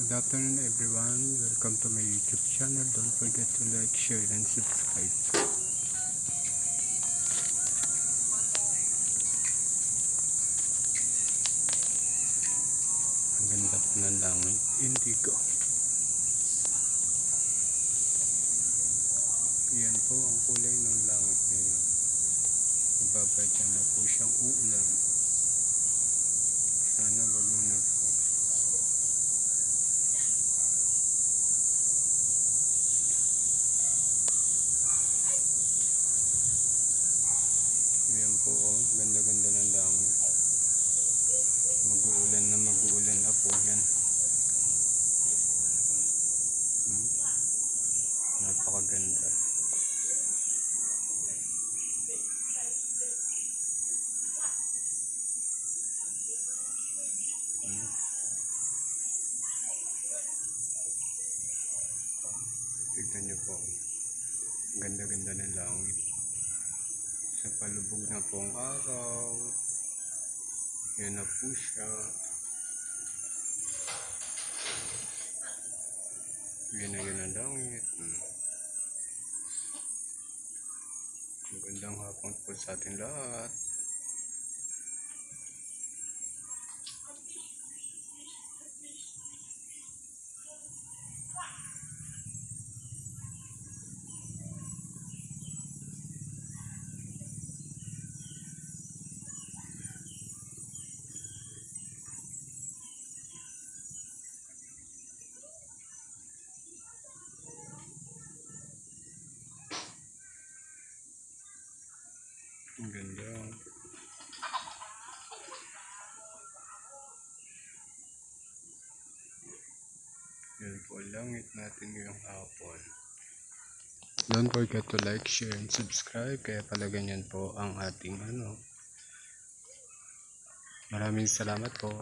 Good afternoon everyone. Welcome to my YouTube channel. Don't forget to like, share, and subscribe. Ang ganda po ng langit. Indigo. Yan po ang kulay ng langit ngayon. Magbabadya na po siyang uulan. Sana wag muna po. Po oh, ganda-ganda ng langit. Mag-uulan na mag-uulan na po yan. Hmm? Napakaganda. Hmm? Tignan niyo po. Ganda-ganda ng langit. Palubog na po ang araw. Yan na po siya. Yan na yan ang langit. Hmm. Magandang hapon po sa ating lahat. Ang ganda. Yan po ang langit natin ngayong hapon. Don't forget to like, share, and subscribe. Kaya pala ganyan po ang ating ano. Maraming salamat po.